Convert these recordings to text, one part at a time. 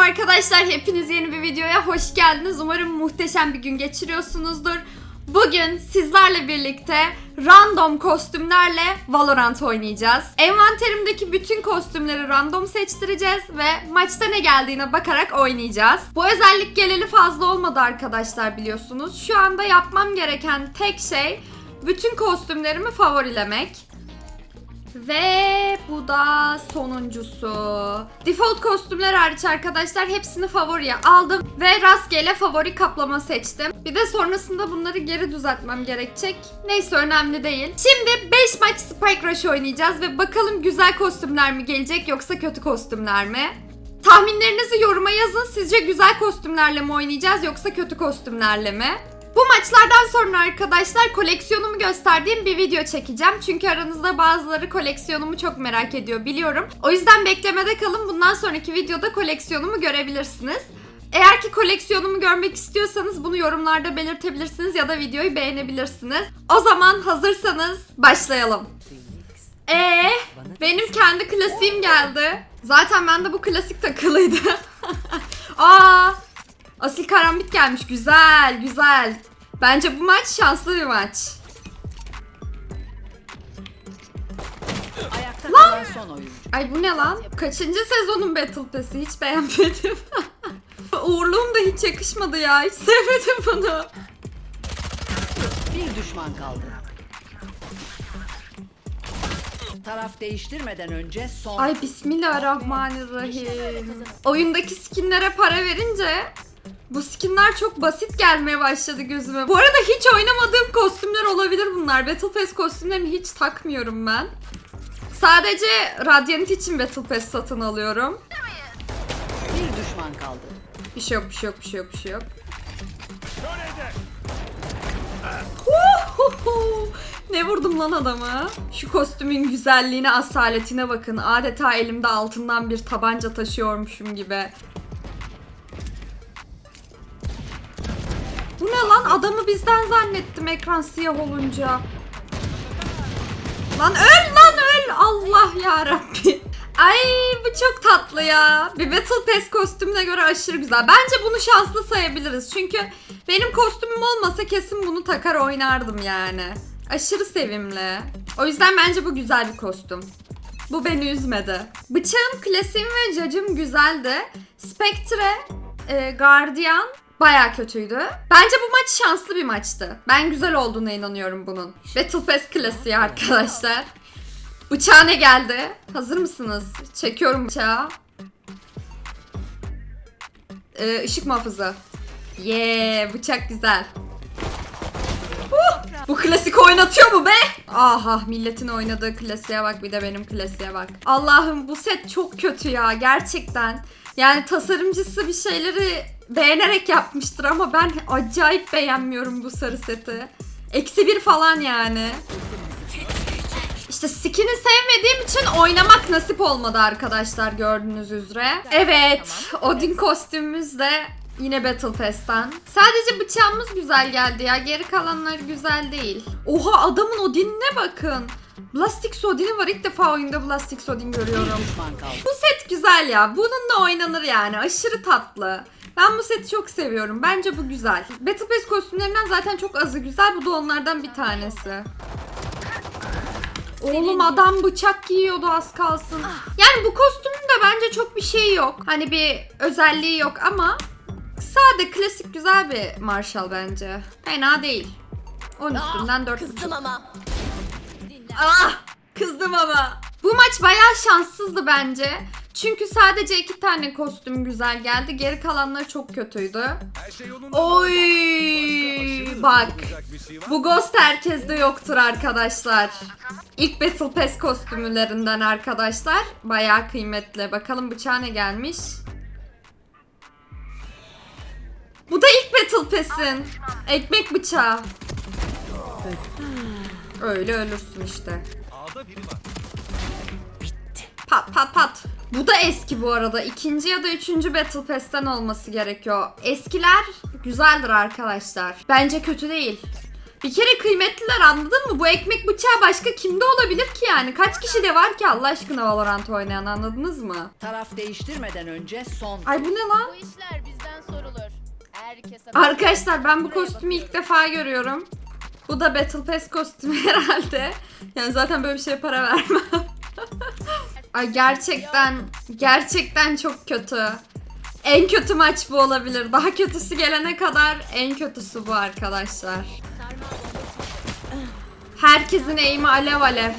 arkadaşlar hepiniz yeni bir videoya hoş geldiniz. Umarım muhteşem bir gün geçiriyorsunuzdur. Bugün sizlerle birlikte random kostümlerle Valorant oynayacağız. Envanterimdeki bütün kostümleri random seçtireceğiz ve maçta ne geldiğine bakarak oynayacağız. Bu özellik geleli fazla olmadı arkadaşlar biliyorsunuz. Şu anda yapmam gereken tek şey bütün kostümlerimi favorilemek. Ve bu da sonuncusu. Default kostümler hariç arkadaşlar hepsini favoriye aldım ve rastgele favori kaplama seçtim. Bir de sonrasında bunları geri düzeltmem gerekecek. Neyse önemli değil. Şimdi 5 maç Spike Rush oynayacağız ve bakalım güzel kostümler mi gelecek yoksa kötü kostümler mi? Tahminlerinizi yoruma yazın. Sizce güzel kostümlerle mi oynayacağız yoksa kötü kostümlerle mi? Bu maçlardan sonra arkadaşlar koleksiyonumu gösterdiğim bir video çekeceğim. Çünkü aranızda bazıları koleksiyonumu çok merak ediyor biliyorum. O yüzden beklemede kalın. Bundan sonraki videoda koleksiyonumu görebilirsiniz. Eğer ki koleksiyonumu görmek istiyorsanız bunu yorumlarda belirtebilirsiniz ya da videoyu beğenebilirsiniz. O zaman hazırsanız başlayalım. Ee, benim kendi klasiğim geldi. Zaten ben de bu klasik takılıydı. Aa, Asil karambit gelmiş. Güzel, güzel. Bence bu maç şanslı bir maç. Ayakta kalan son oyuncu. Ay bu ne lan? Kaçıncı sezonun Battle Pass'i? Hiç beğenmedim. Uğurluğum da hiç yakışmadı ya. Hiç sevmedim bunu. Bir düşman kaldı. Taraf değiştirmeden önce son. Ay bismillahirrahmanirrahim. Oyundaki skinlere para verince bu skinler çok basit gelmeye başladı gözüme. Bu arada hiç oynamadığım kostümler olabilir bunlar. Battle Pass kostümlerini hiç takmıyorum ben. Sadece Radiant için Battle Pass satın alıyorum. Bir düşman kaldı. Bir şey yok, bir şey yok, bir şey yok, bir şey yok. ne vurdum lan adama? Şu kostümün güzelliğine, asaletine bakın. Adeta elimde altından bir tabanca taşıyormuşum gibi. Bu ne lan? Adamı bizden zannettim ekran siyah olunca. Lan öl lan öl! Allah ya Rabbi. Ay bu çok tatlı ya. Bir Battle Pass kostümüne göre aşırı güzel. Bence bunu şanslı sayabiliriz. Çünkü benim kostümüm olmasa kesin bunu takar oynardım yani. Aşırı sevimli. O yüzden bence bu güzel bir kostüm. Bu beni üzmedi. Bıçağım, klasiğim ve cacım güzeldi. Spectre, e, Guardian baya kötüydü. Bence bu maç şanslı bir maçtı. Ben güzel olduğuna inanıyorum bunun. Battle Pass klasiği arkadaşlar. Bıçağa ne geldi? Hazır mısınız? Çekiyorum bıçağı. Ee, ışık muhafızı. Yeah, bıçak güzel. Huh! Bu klasik oynatıyor mu be? Aha milletin oynadığı klasiğe bak bir de benim klasiğe bak. Allah'ım bu set çok kötü ya gerçekten. Yani tasarımcısı bir şeyleri beğenerek yapmıştır ama ben acayip beğenmiyorum bu sarı seti. Eksi bir falan yani. İşte skin'i sevmediğim için oynamak nasip olmadı arkadaşlar gördüğünüz üzere. Evet, Odin kostümümüz de yine Battle Pass'ten. Sadece bıçağımız güzel geldi ya. Geri kalanları güzel değil. Oha adamın Odin'ine bakın. Blastix Odin'i var. İlk defa oyunda Blastix Odin görüyorum. Bu set güzel ya. Bununla oynanır yani. Aşırı tatlı. Ben bu seti çok seviyorum. Bence bu güzel. Battle Pass kostümlerinden zaten çok azı güzel. Bu da onlardan bir tanesi. Oğlum adam bıçak giyiyordu az kalsın. Yani bu kostümün de bence çok bir şey yok. Hani bir özelliği yok ama sade klasik güzel bir Marshall bence. Fena değil. 10 üstünden 4 Kızdım ama. Ah! Kızdım ama. Bu maç bayağı şanssızdı bence. Çünkü sadece iki tane kostüm güzel geldi. Geri kalanları çok kötüydü. Oy! Bak. Bu Ghost herkeste yoktur arkadaşlar. İlk Battle Pass kostümlerinden arkadaşlar. Bayağı kıymetli. Bakalım bıçağa ne gelmiş. Bu da ilk Battle Pass'in. Ekmek bıçağı. Öyle ölürsün işte. Pat pat pat. Bu da eski bu arada. İkinci ya da üçüncü Battle Pass'ten olması gerekiyor. Eskiler güzeldir arkadaşlar. Bence kötü değil. Bir kere kıymetliler anladın mı? Bu ekmek bıçağı başka kimde olabilir ki yani? Kaç kişi de var ki Allah aşkına Valorant oynayan anladınız mı? Taraf değiştirmeden önce son. Ay bu ne lan? Bu işler bizden sorulur. Herkese Arkadaşlar ben bu kostümü ilk defa görüyorum. Bu da Battle Pass kostümü herhalde. Yani zaten böyle bir şeye para vermem. Ay gerçekten gerçekten çok kötü. En kötü maç bu olabilir. Daha kötüsü gelene kadar en kötüsü bu arkadaşlar. Herkesin eğimi alev alev.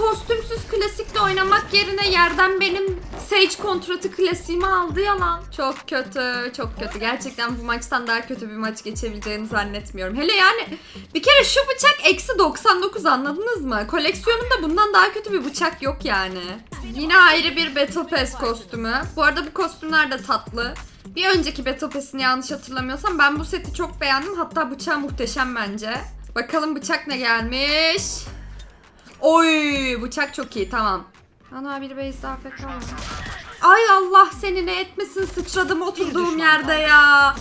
Kostümsüz klasikle oynamak yerine yerden benim Sage kontratı klasiğimi aldı ya lan. Çok kötü, çok kötü. Gerçekten bu maçtan daha kötü bir maç geçebileceğini zannetmiyorum. Hele yani bir kere şu bıçak eksi 99 anladınız mı? Koleksiyonumda bundan daha kötü bir bıçak yok yani. Yine ayrı bir Battle Pass kostümü. Bu arada bu kostümler de tatlı. Bir önceki Battle Pass'ini yanlış hatırlamıyorsam ben bu seti çok beğendim. Hatta bıçağı muhteşem bence. Bakalım bıçak ne gelmiş. Oy bıçak çok iyi tamam. Ana bir base daha pek var. Ay Allah seni ne etmesin sıçradım oturduğum yerde ya.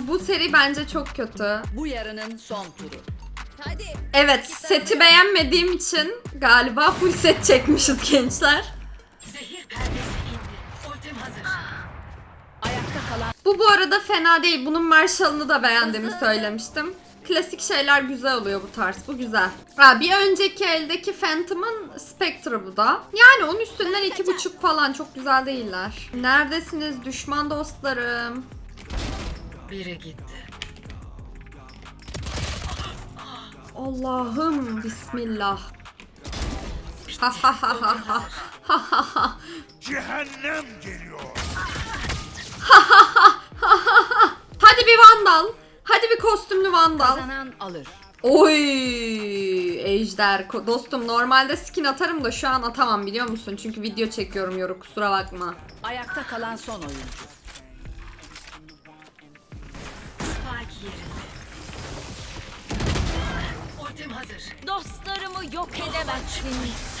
Bu seri bence çok kötü. Bu yarının son turu. Hadi. Evet seti beğenmediğim için galiba full set çekmişiz gençler. Ayakta kalan Bu bu arada fena değil. Bunun Marshall'ını da beğendiğimi söylemiştim. Klasik şeyler güzel oluyor bu tarz. Bu güzel. Ha, bir önceki eldeki Phantom'ın Spectre bu da. Yani onun üstünden iki buçuk falan. Çok güzel değiller. Neredesiniz düşman dostlarım? biri gitti. Allah'ım bismillah. Ha ha ha ha ha. Ha ha ha. Cehennem geliyor. Hadi bir vandal. Hadi bir kostümlü vandal. Kazanan alır. Oy ejder. Dostum normalde skin atarım da şu an atamam biliyor musun? Çünkü video çekiyorum yoru kusura bakma. Ayakta kalan son oyuncu. Dostlarımı yok edemezsiniz.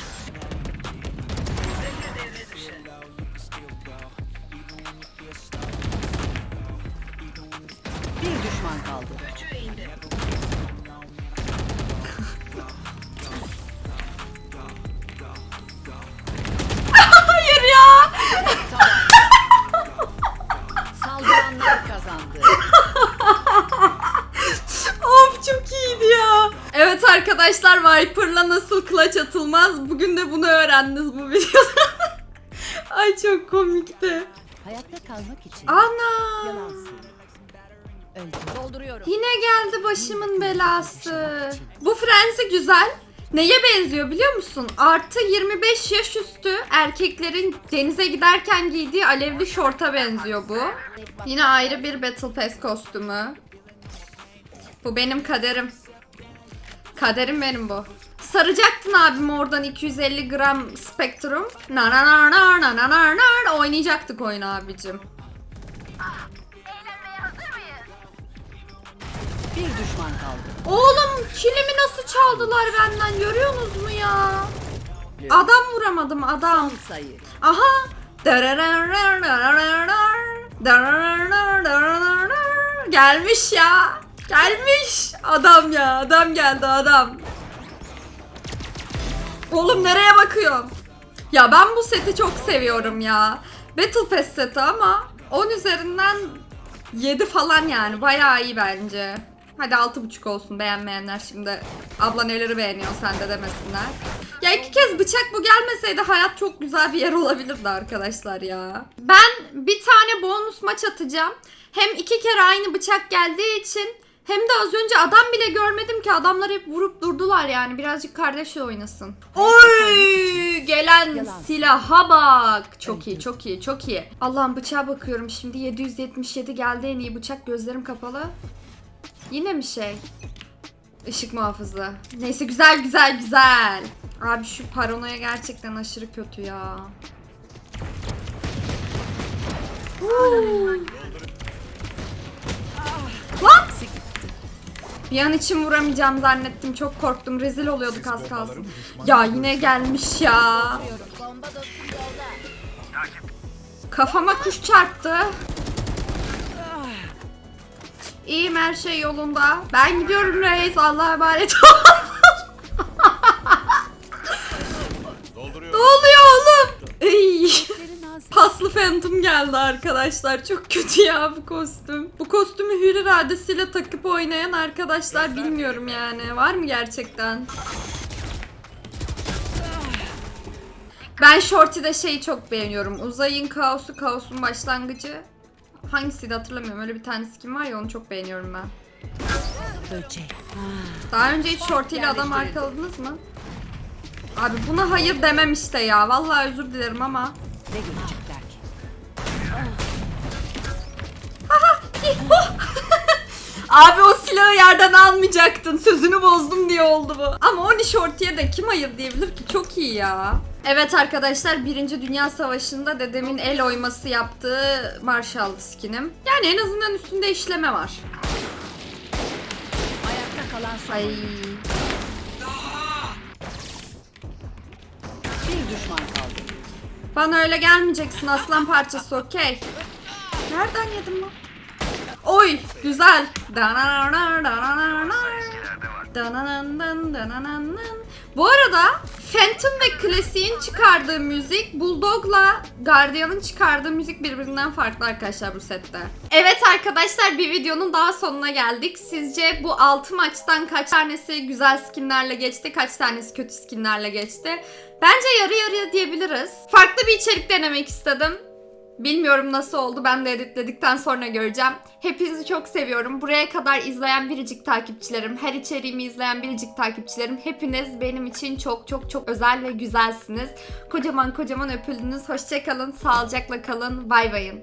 Düşman kaldı. Hayır ya. Saldıranlar kazandı. of çok iyiydi ya. Evet arkadaşlar Viper'la nasıl clutch atılmaz. Bugün de bunu öğrendiniz bu videoda. Ay çok komikti. Hayatta kalmak için Ana. yalansın. Öldü. Dolduruyorum. Yine geldi başımın belası. Bu frenzi güzel. Neye benziyor biliyor musun? Artı 25 yaş üstü erkeklerin denize giderken giydiği alevli şorta benziyor bu. Yine ayrı bir Battle Pass kostümü. Bu benim kaderim. Kaderim benim bu. Saracaktın abim oradan 250 gram Spectrum. Na na na na na na na na oynayacaktık oyunu abicim. Düşman kaldı. Oğlum kilimi nasıl çaldılar benden görüyorsunuz mu ya? Adam vuramadım adam. Son sayı. Aha. Gelmiş ya. Gelmiş. Adam ya. Adam geldi adam. Oğlum nereye bakıyorsun? Ya ben bu seti çok seviyorum ya. Battle Pass seti ama 10 üzerinden 7 falan yani. Bayağı iyi bence. Hadi 6.5 olsun beğenmeyenler şimdi. Abla neleri beğeniyor sen de demesinler. Ya iki kez bıçak bu gelmeseydi hayat çok güzel bir yer olabilirdi arkadaşlar ya. Ben bir tane bonus maç atacağım. Hem iki kere aynı bıçak geldiği için hem de az önce adam bile görmedim ki adamlar hep vurup durdular yani. Birazcık kardeşle oynasın. Oy! Gelen Yalan. silaha bak. Çok iyi, çok iyi, çok iyi. Allah'ım bıçağa bakıyorum şimdi. 777 geldi en iyi bıçak. Gözlerim kapalı. Yine mi şey? Işık muhafızı. Neyse güzel güzel güzel. Abi şu paranoya gerçekten aşırı kötü ya. Lan! Bir an için vuramayacağım zannettim. Çok korktum. Rezil oluyorduk az kalsın. Ya yine gelmiş ya. Kafama kuş çarptı. İyiyim her şey yolunda. Ben gidiyorum reis. Allah'a emanet ol. ne oluyor oğlum? Ey. Paslı Phantom geldi arkadaşlar. Çok kötü ya bu kostüm. Bu kostümü hür iradesiyle takıp oynayan arkadaşlar bilmiyorum yani. Var mı gerçekten? Ben Shorty'de şeyi çok beğeniyorum. Uzayın kaosu, kaosun başlangıcı. Hangisiydi hatırlamıyorum. Öyle bir tane skin var ya onu çok beğeniyorum ben. Daha önce hiç Shorty ile adam arkaladınız mı? Abi buna hayır demem işte ya. Vallahi özür dilerim ama. Abi o silahı yerden almayacaktın. Sözünü bozdum diye oldu bu. Ama Oni Shorty'ye de kim hayır diyebilir ki? Çok iyi ya. Evet arkadaşlar Birinci Dünya Savaşı'nda dedemin el oyması yaptığı Marshall skinim. Yani en azından üstünde işleme var. Ayakta kalan son. Ay. Bir düşman kaldı. Bana öyle gelmeyeceksin aslan parçası okey. Nereden yedim lan? Oy güzel. Bu arada Phantom ve Classic'in çıkardığı müzik Bulldog'la Guardian'ın çıkardığı müzik birbirinden farklı arkadaşlar bu sette. Evet arkadaşlar bir videonun daha sonuna geldik. Sizce bu 6 maçtan kaç tanesi güzel skinlerle geçti, kaç tanesi kötü skinlerle geçti? Bence yarı yarıya diyebiliriz. Farklı bir içerik denemek istedim. Bilmiyorum nasıl oldu. Ben de editledikten sonra göreceğim. Hepinizi çok seviyorum. Buraya kadar izleyen biricik takipçilerim, her içeriğimi izleyen biricik takipçilerim. Hepiniz benim için çok çok çok özel ve güzelsiniz. Kocaman kocaman öpüldünüz. Hoşçakalın, sağlıcakla kalın. Bay bayın.